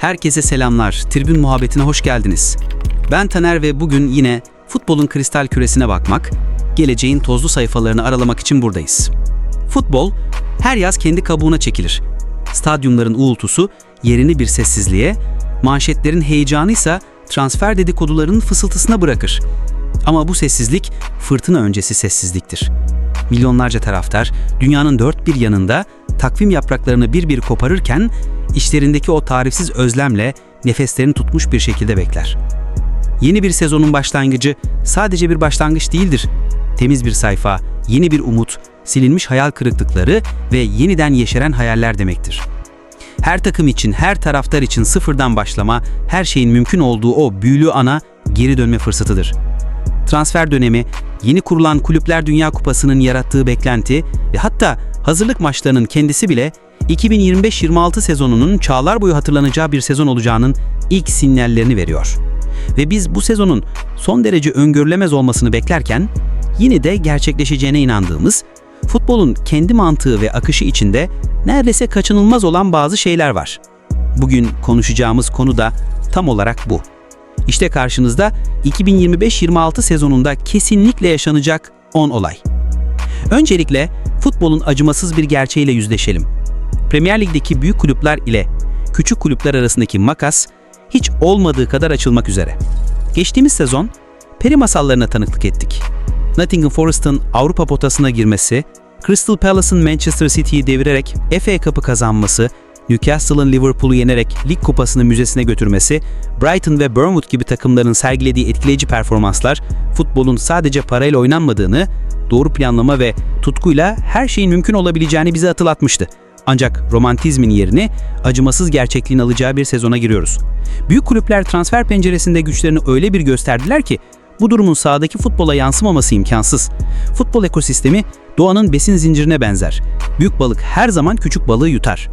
Herkese selamlar. Tribün muhabbetine hoş geldiniz. Ben Taner ve bugün yine futbolun kristal küresine bakmak, geleceğin tozlu sayfalarını aralamak için buradayız. Futbol her yaz kendi kabuğuna çekilir. Stadyumların uğultusu yerini bir sessizliğe, manşetlerin heyecanı ise transfer dedikodularının fısıltısına bırakır. Ama bu sessizlik fırtına öncesi sessizliktir. Milyonlarca taraftar dünyanın dört bir yanında takvim yapraklarını bir bir koparırken işlerindeki o tarifsiz özlemle nefeslerini tutmuş bir şekilde bekler. Yeni bir sezonun başlangıcı sadece bir başlangıç değildir. Temiz bir sayfa, yeni bir umut, silinmiş hayal kırıklıkları ve yeniden yeşeren hayaller demektir. Her takım için, her taraftar için sıfırdan başlama, her şeyin mümkün olduğu o büyülü ana geri dönme fırsatıdır. Transfer dönemi, yeni kurulan Kulüpler Dünya Kupası'nın yarattığı beklenti ve hatta hazırlık maçlarının kendisi bile 2025-26 sezonunun çağlar boyu hatırlanacağı bir sezon olacağının ilk sinyallerini veriyor. Ve biz bu sezonun son derece öngörülemez olmasını beklerken yine de gerçekleşeceğine inandığımız, futbolun kendi mantığı ve akışı içinde neredeyse kaçınılmaz olan bazı şeyler var. Bugün konuşacağımız konu da tam olarak bu. İşte karşınızda 2025-26 sezonunda kesinlikle yaşanacak 10 olay. Öncelikle futbolun acımasız bir gerçeğiyle yüzleşelim. Premier Lig'deki büyük kulüpler ile küçük kulüpler arasındaki makas hiç olmadığı kadar açılmak üzere. Geçtiğimiz sezon peri masallarına tanıklık ettik. Nottingham Forest'ın Avrupa potasına girmesi, Crystal Palace'ın Manchester City'yi devirerek FA Cup'ı kazanması, Newcastle'ın Liverpool'u yenerek lig kupasını müzesine götürmesi, Brighton ve Bournemouth gibi takımların sergilediği etkileyici performanslar, futbolun sadece parayla oynanmadığını, doğru planlama ve tutkuyla her şeyin mümkün olabileceğini bize hatırlatmıştı. Ancak romantizmin yerini acımasız gerçekliğin alacağı bir sezona giriyoruz. Büyük kulüpler transfer penceresinde güçlerini öyle bir gösterdiler ki bu durumun sahadaki futbola yansımaması imkansız. Futbol ekosistemi doğanın besin zincirine benzer. Büyük balık her zaman küçük balığı yutar.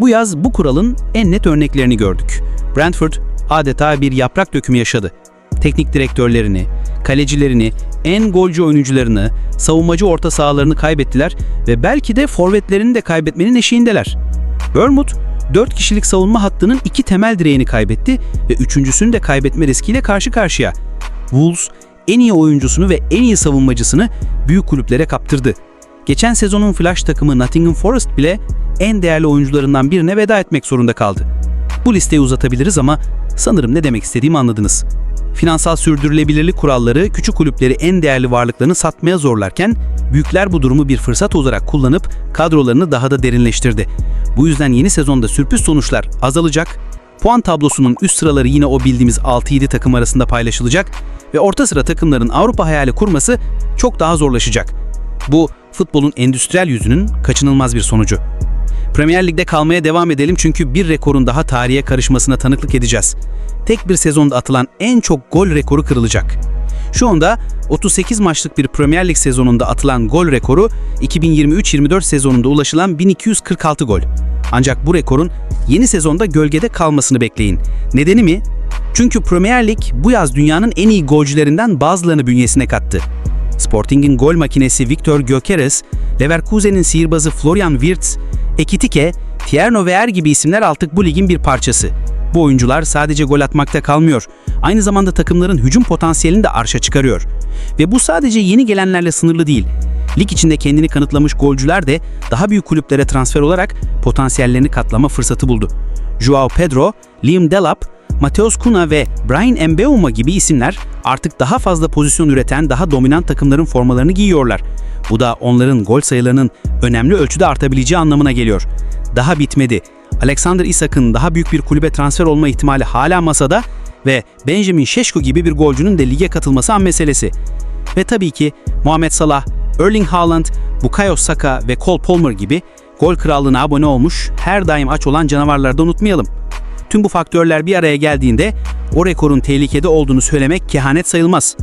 Bu yaz bu kuralın en net örneklerini gördük. Brentford adeta bir yaprak dökümü yaşadı. Teknik direktörlerini, kalecilerini, en golcü oyuncularını, savunmacı orta sahalarını kaybettiler ve belki de forvetlerini de kaybetmenin eşiğindeler. Bournemouth, 4 kişilik savunma hattının iki temel direğini kaybetti ve üçüncüsünü de kaybetme riskiyle karşı karşıya. Wolves, en iyi oyuncusunu ve en iyi savunmacısını büyük kulüplere kaptırdı. Geçen sezonun flash takımı Nottingham Forest bile en değerli oyuncularından birine veda etmek zorunda kaldı. Bu listeyi uzatabiliriz ama sanırım ne demek istediğimi anladınız. Finansal sürdürülebilirlik kuralları küçük kulüpleri en değerli varlıklarını satmaya zorlarken büyükler bu durumu bir fırsat olarak kullanıp kadrolarını daha da derinleştirdi. Bu yüzden yeni sezonda sürpriz sonuçlar azalacak, puan tablosunun üst sıraları yine o bildiğimiz 6-7 takım arasında paylaşılacak ve orta sıra takımların Avrupa hayali kurması çok daha zorlaşacak. Bu futbolun endüstriyel yüzünün kaçınılmaz bir sonucu. Premier Lig'de kalmaya devam edelim çünkü bir rekorun daha tarihe karışmasına tanıklık edeceğiz. Tek bir sezonda atılan en çok gol rekoru kırılacak. Şu anda 38 maçlık bir Premier Lig sezonunda atılan gol rekoru 2023-24 sezonunda ulaşılan 1246 gol. Ancak bu rekorun yeni sezonda gölgede kalmasını bekleyin. Nedeni mi? Çünkü Premier Lig bu yaz dünyanın en iyi golcülerinden bazılarını bünyesine kattı. Sporting'in gol makinesi Victor Gyökeres, Leverkusen'in sihirbazı Florian Wirtz, Ekitike, Tierno Veer gibi isimler artık bu ligin bir parçası. Bu oyuncular sadece gol atmakta kalmıyor. Aynı zamanda takımların hücum potansiyelini de arşa çıkarıyor. Ve bu sadece yeni gelenlerle sınırlı değil. Lig içinde kendini kanıtlamış golcüler de daha büyük kulüplere transfer olarak potansiyellerini katlama fırsatı buldu. Joao Pedro, Liam Delap, Mateus Cunha ve Brian Mbeumo gibi isimler artık daha fazla pozisyon üreten daha dominant takımların formalarını giyiyorlar. Bu da onların gol sayılarının önemli ölçüde artabileceği anlamına geliyor. Daha bitmedi. Alexander Isak'ın daha büyük bir kulübe transfer olma ihtimali hala masada ve Benjamin Şeşko gibi bir golcünün de lige katılması an meselesi. Ve tabii ki Muhammed Salah, Erling Haaland, Bukayo Saka ve Cole Palmer gibi gol krallığına abone olmuş, her daim aç olan canavarları da unutmayalım. Tüm bu faktörler bir araya geldiğinde o rekorun tehlikede olduğunu söylemek kehanet sayılmaz.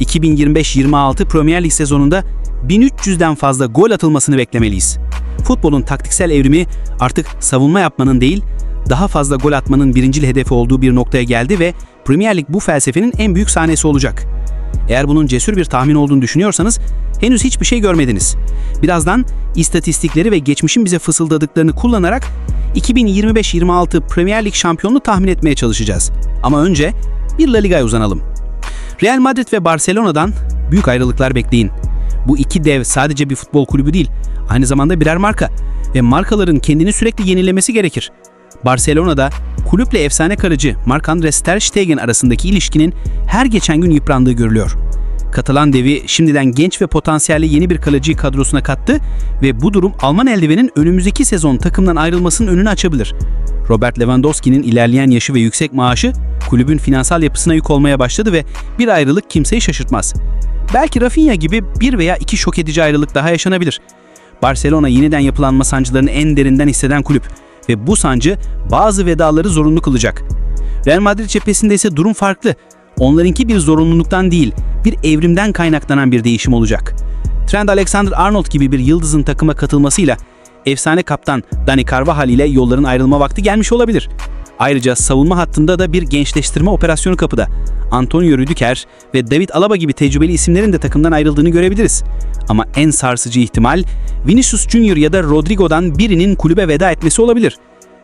2025-26 Premier Lig sezonunda 1300'den fazla gol atılmasını beklemeliyiz. Futbolun taktiksel evrimi artık savunma yapmanın değil, daha fazla gol atmanın birincil hedefi olduğu bir noktaya geldi ve Premier Lig bu felsefenin en büyük sahnesi olacak. Eğer bunun cesur bir tahmin olduğunu düşünüyorsanız henüz hiçbir şey görmediniz. Birazdan istatistikleri ve geçmişin bize fısıldadıklarını kullanarak 2025-26 Premier Lig şampiyonluğu tahmin etmeye çalışacağız. Ama önce bir La Liga'ya uzanalım. Real Madrid ve Barcelona'dan büyük ayrılıklar bekleyin. Bu iki dev sadece bir futbol kulübü değil, aynı zamanda birer marka ve markaların kendini sürekli yenilemesi gerekir. Barcelona'da kulüple efsane kalıcı Marc-André Ter Stegen arasındaki ilişkinin her geçen gün yıprandığı görülüyor. Katalan devi şimdiden genç ve potansiyelli yeni bir kalecıyı kadrosuna kattı ve bu durum Alman eldivenin önümüzdeki sezon takımdan ayrılmasının önünü açabilir. Robert Lewandowski'nin ilerleyen yaşı ve yüksek maaşı kulübün finansal yapısına yük olmaya başladı ve bir ayrılık kimseyi şaşırtmaz. Belki Rafinha gibi bir veya iki şok edici ayrılık daha yaşanabilir. Barcelona yeniden yapılanma sancılarını en derinden hisseden kulüp ve bu sancı bazı vedaları zorunlu kılacak. Real Madrid cephesinde ise durum farklı. Onlarınki bir zorunluluktan değil, bir evrimden kaynaklanan bir değişim olacak. Trent Alexander-Arnold gibi bir yıldızın takıma katılmasıyla efsane kaptan Dani Carvajal ile yolların ayrılma vakti gelmiş olabilir. Ayrıca savunma hattında da bir gençleştirme operasyonu kapıda. Antonio Rüdiger ve David Alaba gibi tecrübeli isimlerin de takımdan ayrıldığını görebiliriz. Ama en sarsıcı ihtimal Vinicius Junior ya da Rodrigo'dan birinin kulübe veda etmesi olabilir.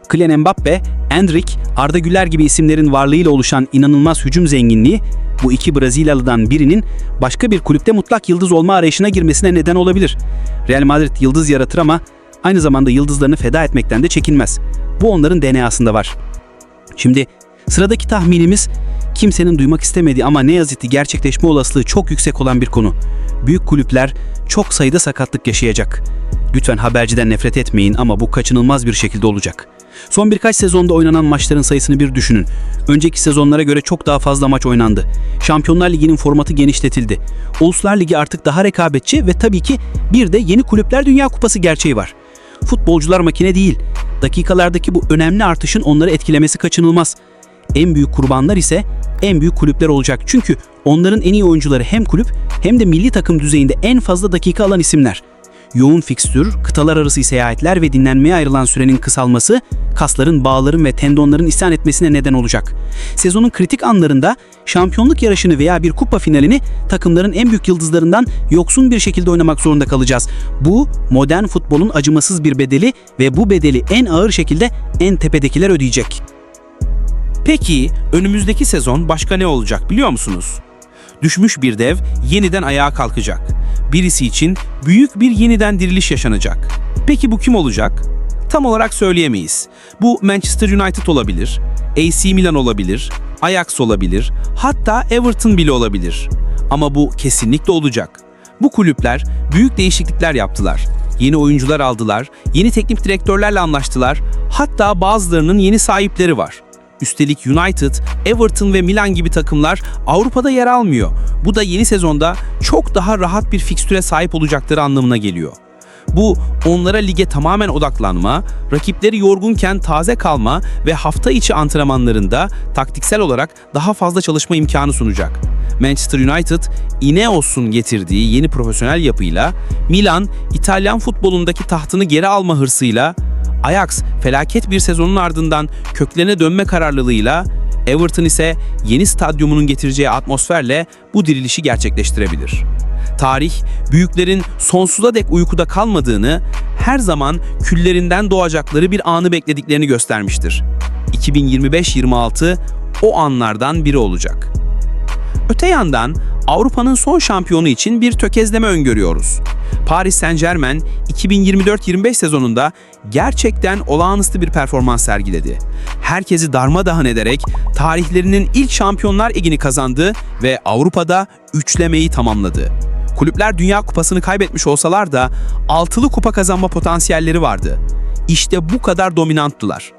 Kylian Mbappe, Endrick, Arda Güler gibi isimlerin varlığıyla oluşan inanılmaz hücum zenginliği bu iki Brezilyalıdan birinin başka bir kulüpte mutlak yıldız olma arayışına girmesine neden olabilir. Real Madrid yıldız yaratır ama aynı zamanda yıldızlarını feda etmekten de çekinmez. Bu onların DNA'sında var. Şimdi sıradaki tahminimiz kimsenin duymak istemediği ama ne yazık ki gerçekleşme olasılığı çok yüksek olan bir konu. Büyük kulüpler çok sayıda sakatlık yaşayacak. Lütfen haberciden nefret etmeyin ama bu kaçınılmaz bir şekilde olacak. Son birkaç sezonda oynanan maçların sayısını bir düşünün. Önceki sezonlara göre çok daha fazla maç oynandı. Şampiyonlar Ligi'nin formatı genişletildi. Uluslar Ligi artık daha rekabetçi ve tabii ki bir de yeni kulüpler Dünya Kupası gerçeği var. Futbolcular makine değil. Dakikalardaki bu önemli artışın onları etkilemesi kaçınılmaz. En büyük kurbanlar ise en büyük kulüpler olacak. Çünkü onların en iyi oyuncuları hem kulüp hem de milli takım düzeyinde en fazla dakika alan isimler. Yoğun fikstür, kıtalar arası seyahatler ve dinlenmeye ayrılan sürenin kısalması, kasların, bağların ve tendonların isyan etmesine neden olacak. Sezonun kritik anlarında şampiyonluk yarışını veya bir kupa finalini takımların en büyük yıldızlarından yoksun bir şekilde oynamak zorunda kalacağız. Bu modern futbolun acımasız bir bedeli ve bu bedeli en ağır şekilde en tepedekiler ödeyecek. Peki önümüzdeki sezon başka ne olacak biliyor musunuz? Düşmüş bir dev yeniden ayağa kalkacak. Birisi için büyük bir yeniden diriliş yaşanacak. Peki bu kim olacak? Tam olarak söyleyemeyiz. Bu Manchester United olabilir, AC Milan olabilir, Ajax olabilir, hatta Everton bile olabilir. Ama bu kesinlikle olacak. Bu kulüpler büyük değişiklikler yaptılar. Yeni oyuncular aldılar, yeni teknik direktörlerle anlaştılar, hatta bazılarının yeni sahipleri var. Üstelik United, Everton ve Milan gibi takımlar Avrupa'da yer almıyor. Bu da yeni sezonda çok daha rahat bir fikstüre sahip olacakları anlamına geliyor. Bu onlara lige tamamen odaklanma, rakipleri yorgunken taze kalma ve hafta içi antrenmanlarında taktiksel olarak daha fazla çalışma imkanı sunacak. Manchester United, Ineos'un getirdiği yeni profesyonel yapıyla, Milan, İtalyan futbolundaki tahtını geri alma hırsıyla, Ajax felaket bir sezonun ardından köklerine dönme kararlılığıyla, Everton ise yeni stadyumunun getireceği atmosferle bu dirilişi gerçekleştirebilir. Tarih, büyüklerin sonsuza dek uykuda kalmadığını, her zaman küllerinden doğacakları bir anı beklediklerini göstermiştir. 2025-26 o anlardan biri olacak. Öte yandan Avrupa'nın son şampiyonu için bir tökezleme öngörüyoruz. Paris Saint-Germain 2024-25 sezonunda gerçekten olağanüstü bir performans sergiledi. Herkesi darmadağın ederek tarihlerinin ilk Şampiyonlar Ligi'ni kazandı ve Avrupa'da üçlemeyi tamamladı. Kulüpler Dünya Kupası'nı kaybetmiş olsalar da altılı kupa kazanma potansiyelleri vardı. İşte bu kadar dominanttılar.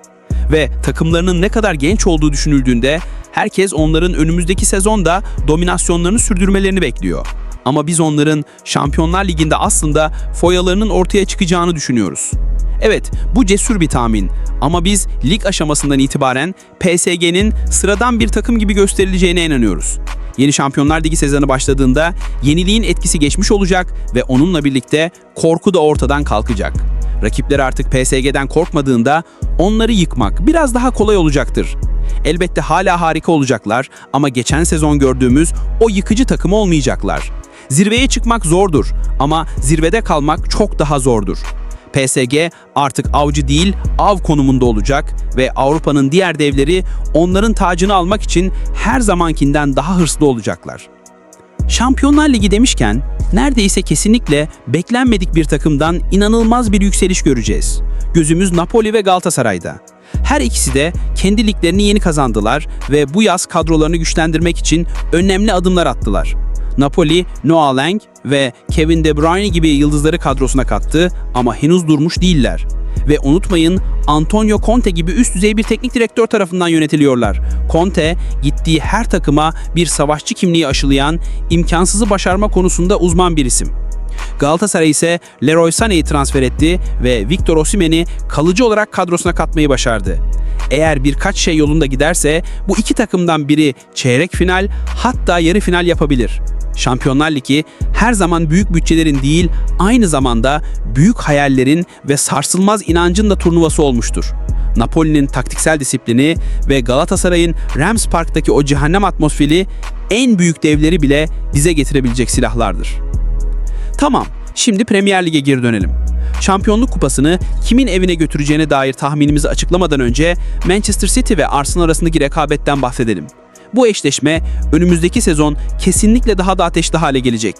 Ve takımlarının ne kadar genç olduğu düşünüldüğünde herkes onların önümüzdeki sezonda dominasyonlarını sürdürmelerini bekliyor. Ama biz onların Şampiyonlar Ligi'nde aslında foyalarının ortaya çıkacağını düşünüyoruz. Evet, bu cesur bir tahmin ama biz lig aşamasından itibaren PSG'nin sıradan bir takım gibi gösterileceğine inanıyoruz. Yeni Şampiyonlar Ligi sezonu başladığında yeniliğin etkisi geçmiş olacak ve onunla birlikte korku da ortadan kalkacak. Rakipler artık PSG'den korkmadığında onları yıkmak biraz daha kolay olacaktır. Elbette hala harika olacaklar ama geçen sezon gördüğümüz o yıkıcı takım olmayacaklar. Zirveye çıkmak zordur ama zirvede kalmak çok daha zordur. PSG artık avcı değil, av konumunda olacak ve Avrupa'nın diğer devleri onların tacını almak için her zamankinden daha hırslı olacaklar. Şampiyonlar Ligi demişken neredeyse kesinlikle beklenmedik bir takımdan inanılmaz bir yükseliş göreceğiz. Gözümüz Napoli ve Galatasaray'da. Her ikisi de kendi liglerini yeni kazandılar ve bu yaz kadrolarını güçlendirmek için önemli adımlar attılar. Napoli, Noah Lang ve Kevin De Bruyne gibi yıldızları kadrosuna kattı ama henüz durmuş değiller. Ve unutmayın Antonio Conte gibi üst düzey bir teknik direktör tarafından yönetiliyorlar. Conte gittiği her takıma bir savaşçı kimliği aşılayan, imkansızı başarma konusunda uzman bir isim. Galatasaray ise Leroy Sané'yi transfer etti ve Victor Osimhen'i kalıcı olarak kadrosuna katmayı başardı. Eğer birkaç şey yolunda giderse bu iki takımdan biri çeyrek final hatta yarı final yapabilir. Şampiyonlar Ligi her zaman büyük bütçelerin değil, aynı zamanda büyük hayallerin ve sarsılmaz inancın da turnuvası olmuştur. Napoli'nin taktiksel disiplini ve Galatasaray'ın Rams Park'taki o cehennem atmosferi en büyük devleri bile dize getirebilecek silahlardır. Tamam, şimdi Premier Lig'e geri dönelim. Şampiyonluk kupasını kimin evine götüreceğine dair tahminimizi açıklamadan önce Manchester City ve Arsenal arasındaki rekabetten bahsedelim. Bu eşleşme önümüzdeki sezon kesinlikle daha da ateşli hale gelecek.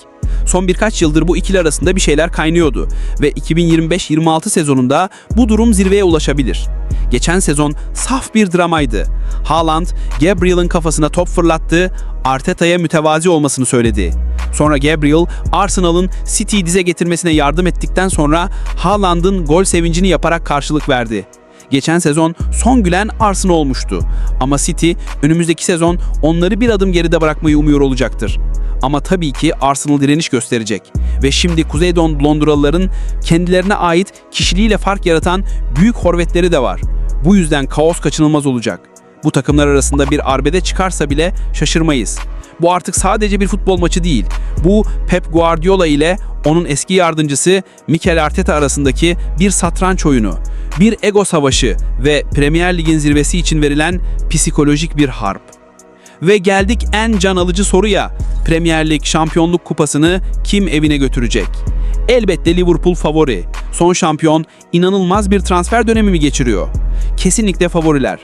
Son birkaç yıldır bu ikili arasında bir şeyler kaynıyordu ve 2025-26 sezonunda bu durum zirveye ulaşabilir. Geçen sezon saf bir dramaydı. Haaland, Gabriel'ın kafasına top fırlattı, Arteta'ya mütevazi olmasını söyledi. Sonra Gabriel, Arsenal'ın City'yi dize getirmesine yardım ettikten sonra Haaland'ın gol sevincini yaparak karşılık verdi. Geçen sezon son gülen Arsenal olmuştu. Ama City önümüzdeki sezon onları bir adım geride bırakmayı umuyor olacaktır. Ama tabii ki Arsenal direniş gösterecek. Ve şimdi Kuzeydoğu Londralıların kendilerine ait kişiliğiyle fark yaratan büyük horvetleri de var. Bu yüzden kaos kaçınılmaz olacak. Bu takımlar arasında bir arbede çıkarsa bile şaşırmayız. Bu artık sadece bir futbol maçı değil. Bu Pep Guardiola ile onun eski yardımcısı Mikel Arteta arasındaki bir satranç oyunu, bir ego savaşı ve Premier Lig'in zirvesi için verilen psikolojik bir harp. Ve geldik en can alıcı soruya. Premier Lig Şampiyonluk Kupası'nı kim evine götürecek? Elbette Liverpool favori. Son şampiyon inanılmaz bir transfer dönemi mi geçiriyor? Kesinlikle favoriler.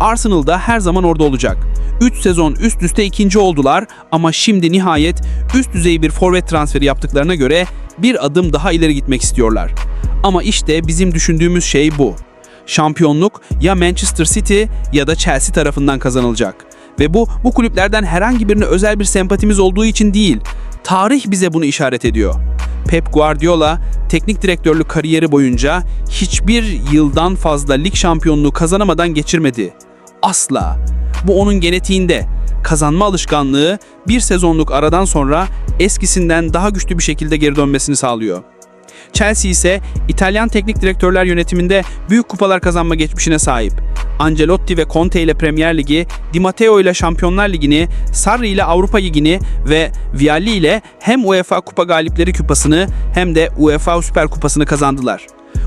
Arsenal da her zaman orada olacak. 3 sezon üst üste ikinci oldular ama şimdi nihayet üst düzey bir forvet transferi yaptıklarına göre bir adım daha ileri gitmek istiyorlar. Ama işte bizim düşündüğümüz şey bu. Şampiyonluk ya Manchester City ya da Chelsea tarafından kazanılacak. Ve bu bu kulüplerden herhangi birine özel bir sempatimiz olduğu için değil. Tarih bize bunu işaret ediyor. Pep Guardiola teknik direktörlük kariyeri boyunca hiçbir yıldan fazla lig şampiyonluğu kazanamadan geçirmedi. Asla. Bu onun genetiğinde. Kazanma alışkanlığı bir sezonluk aradan sonra eskisinden daha güçlü bir şekilde geri dönmesini sağlıyor. Chelsea ise İtalyan teknik direktörler yönetiminde büyük kupalar kazanma geçmişine sahip. Ancelotti ve Conte ile Premier Ligi, Di Matteo ile Şampiyonlar Ligi'ni, Sarri ile Avrupa Ligi'ni ve Vialli ile hem UEFA Kupa Galipleri Kupası'nı hem de UEFA Süper Kupası'nı kazandılar.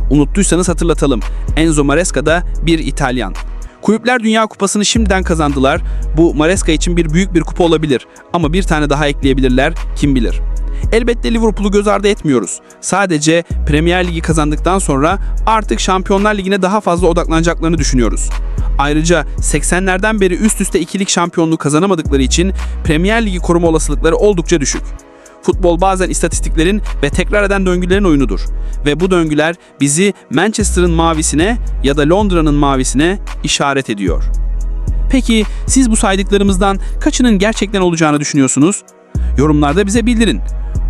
Unuttuysanız hatırlatalım. Enzo Maresca da bir İtalyan. Kulüpler Dünya Kupası'nı şimdiden kazandılar. Bu Maresca için bir büyük bir kupa olabilir ama bir tane daha ekleyebilirler kim bilir. Elbette Liverpool'u göz ardı etmiyoruz. Sadece Premier Ligi kazandıktan sonra artık Şampiyonlar Ligi'ne daha fazla odaklanacaklarını düşünüyoruz. Ayrıca 80'lerden beri üst üste ikilik şampiyonluğu kazanamadıkları için Premier Ligi koruma olasılıkları oldukça düşük. Futbol bazen istatistiklerin ve tekrar eden döngülerin oyunudur. Ve bu döngüler bizi Manchester'ın mavisine ya da Londra'nın mavisine işaret ediyor. Peki siz bu saydıklarımızdan kaçının gerçekten olacağını düşünüyorsunuz? Yorumlarda bize bildirin.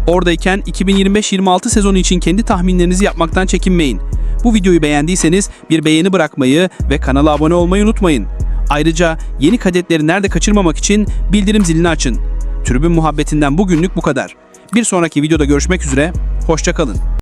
Oradayken 2025-26 sezonu için kendi tahminlerinizi yapmaktan çekinmeyin. Bu videoyu beğendiyseniz bir beğeni bırakmayı ve kanala abone olmayı unutmayın. Ayrıca yeni kadetleri nerede kaçırmamak için bildirim zilini açın. Tribün muhabbetinden bugünlük bu kadar. Bir sonraki videoda görüşmek üzere, hoşçakalın.